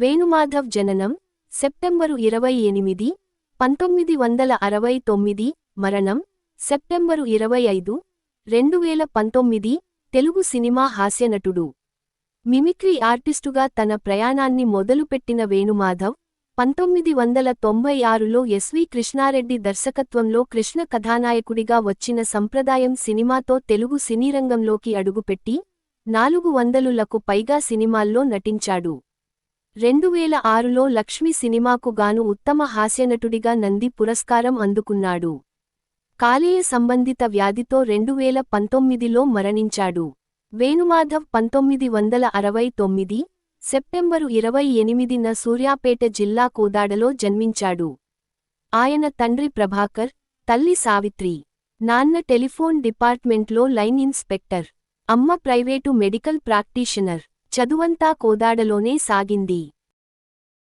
వేణుమాధవ్ జననం సెప్టెంబరు ఇరవై ఎనిమిది పంతొమ్మిది వందల అరవై తొమ్మిది మరణం సెప్టెంబరు ఇరవై ఐదు రెండు వేల పంతొమ్మిది తెలుగు సినిమా హాస్యనటుడు. మిమిక్రీ ఆర్టిస్టుగా తన ప్రయాణాన్ని మొదలుపెట్టిన వేణుమాధవ్ పంతొమ్మిది వందల తొంభై ఆరులో ఎస్వి కృష్ణారెడ్డి దర్శకత్వంలో కృష్ణ కథానాయకుడిగా వచ్చిన సంప్రదాయం సినిమాతో తెలుగు సినీరంగంలోకి అడుగుపెట్టి నాలుగు వందలులకు పైగా సినిమాల్లో నటించాడు. రెండువేల ఆరులో లక్ష్మి సినిమాకు గాను ఉత్తమ హాస్యనటుడిగా నంది పురస్కారం అందుకున్నాడు. కాలేయ సంబంధిత వ్యాధితో రెండువేల పంతొమ్మిదిలో మరణించాడు. వేణుమాధవ్ పంతొమ్మిది వందల అరవై తొమ్మిది సెప్టెంబరు ఇరవై ఎనిమిదిన సూర్యాపేట జిల్లా కోదాడలో జన్మించాడు. ఆయన తండ్రి ప్రభాకర్ తల్లి సావిత్రి నాన్న టెలిఫోన్ డిపార్ట్మెంట్లో లైన్ ఇన్స్పెక్టర్ అమ్మ ప్రైవేటు మెడికల్ ప్రాక్టీషనర్. చదువంతా కోదాడలోనే సాగింది.